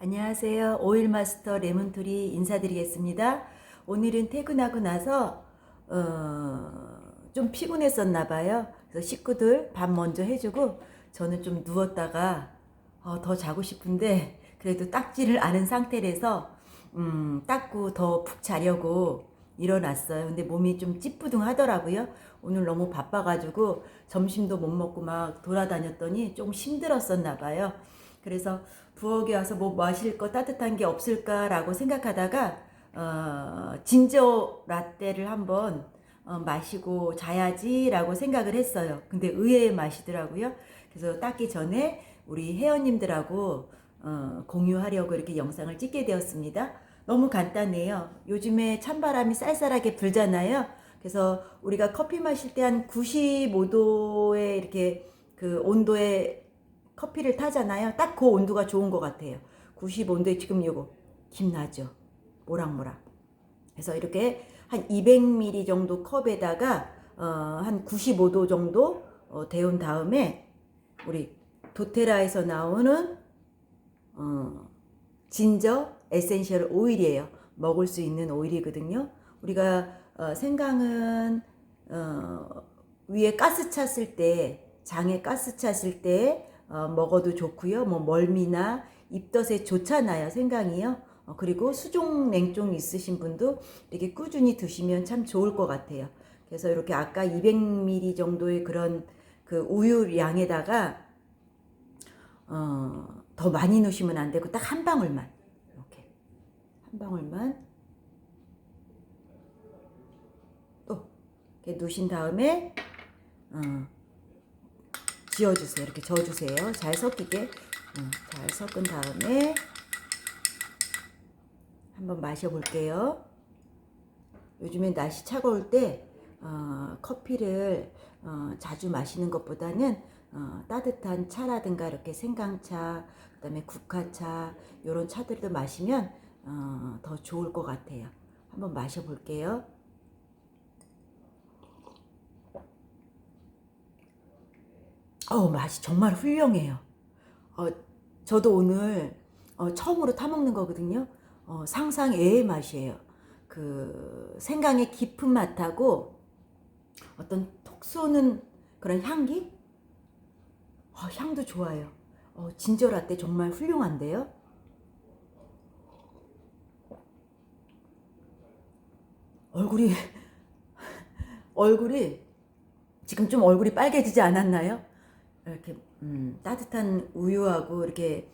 안녕하세요. 오일 마스터 레몬토리 인사드리겠습니다. 오늘은 퇴근하고 나서 어, 좀 피곤했었나 봐요. 그래서 식구들 밥 먼저 해주고 저는 좀 누웠다가 어, 더 자고 싶은데 그래도 닦지를 않은 상태라서 음, 닦고 더 푹 자려고 일어났어요. 근데 몸이 좀 찌뿌둥하더라고요. 오늘 너무 바빠가지고 점심도 못 먹고 막 돌아다녔더니 좀 힘들었었나 봐요. 그래서 부엌에 와서 뭐 마실 거 따뜻한 게 없을까라고 생각하다가 어, 진저 라떼를 한번 어, 마시고 자야지라고 생각을 했어요. 근데 의외의 맛이더라고요. 그래서 닦기 전에 우리 회원님들하고 어, 공유하려고 이렇게 영상을 찍게 되었습니다. 너무 간단해요. 요즘에 찬바람이 쌀쌀하게 불잖아요. 그래서 우리가 커피 마실 때 한 95도에 이렇게 그 온도에 커피를 타잖아요. 딱 그 온도가 좋은 것 같아요. 95도에 지금 요거 김나죠. 모락모락. 그래서 이렇게 한 200ml 정도 컵에다가 어, 한 95도 정도 어, 데운 다음에 우리 도테라에서 나오는 어, 진저 에센셜 오일이에요. 먹을 수 있는 오일이거든요. 우리가 어, 생강은 어, 위에 가스 찼을 때 장에 가스 찼을 때 어, 먹어도 좋고요. 뭐 멀미나 입덧에 좋잖아요. 생강이요. 어, 그리고 수종 냉종 있으신 분도 이렇게 꾸준히 드시면 참 좋을 것 같아요. 그래서 이렇게 아까 200ml 정도의 그런 그 우유 양에다가 어, 더 많이 넣으시면 안 되고 딱 한 방울만 이렇게 한 방울만 또 이렇게 넣으신 다음에 어, 지어주세요. 이렇게 저어주세요. 잘 섞이게 어, 잘 섞은 다음에 한번 마셔볼게요. 요즘에 날씨 차가울 때 어, 커피를 어, 자주 마시는 것보다는 어, 따뜻한 차라든가 이렇게 생강차, 그다음에 국화차 이런 차들도 마시면 어, 더 좋을 것 같아요. 한번 마셔볼게요. 어 맛이 정말 훌륭해요. 어, 저도 오늘 어, 처음으로 타 먹는 거거든요. 어, 상상 외의 맛이에요. 그 생강의 깊은 맛하고 어떤 톡 쏘는 그런 향기? 어, 향도 좋아요. 어, 진저 라떼 정말 훌륭한데요. 얼굴이 얼굴이 지금 좀 얼굴이 빨개지지 않았나요? 이렇게 음, 따뜻한 우유하고 이렇게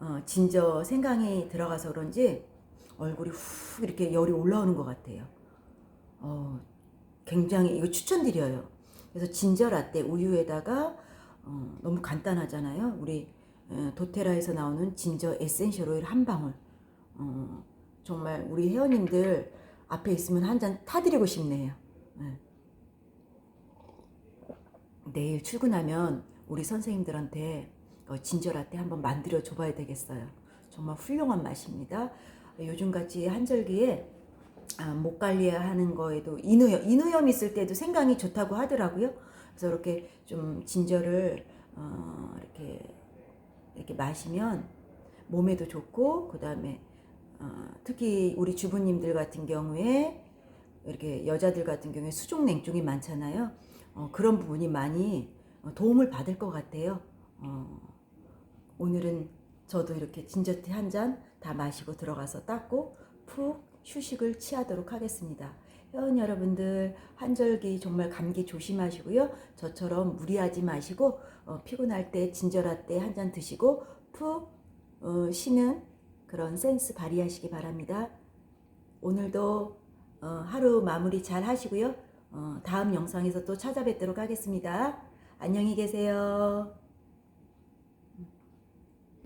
어, 진저 생강이 들어가서 그런지 얼굴이 훅 이렇게 열이 올라오는 것 같아요. 어, 굉장히 이거 추천드려요. 그래서 진저 라떼 우유에다가 어, 너무 간단하잖아요. 우리 에, 도테라에서 나오는 진저 에센셜 오일 한 방울. 어, 정말 우리 회원님들 앞에 있으면 한 잔 타드리고 싶네요. 네. 내일 출근하면 우리 선생님들한테 어, 진저 라떼 한번 만들어 줘봐야 되겠어요. 정말 훌륭한 맛입니다. 요즘같이 한절기에 아, 목 관리하는 거에도 인후염, 인후염 있을 때도 생강이 좋다고 하더라고요. 그래서 이렇게 좀 진저를 어, 이렇게 이렇게 마시면 몸에도 좋고 그 다음에 어, 특히 우리 주부님들 같은 경우에 이렇게 여자들 같은 경우에 수족 냉증이 많잖아요. 어, 그런 부분이 많이 어, 도움을 받을 것 같아요. 어, 오늘은 저도 이렇게 진저티 한 잔 다 마시고 들어가서 닦고 푹 휴식을 취하도록 하겠습니다. 회원 여러분들 한절기 정말 감기 조심하시고요. 저처럼 무리하지 마시고 어, 피곤할 때 진저라 때한 잔 드시고 푹 어, 쉬는 그런 센스 발휘하시기 바랍니다. 오늘도 어, 하루 마무리 잘 하시고요. 어, 다음 영상에서 또 찾아뵙도록 하겠습니다. 안녕히 계세요.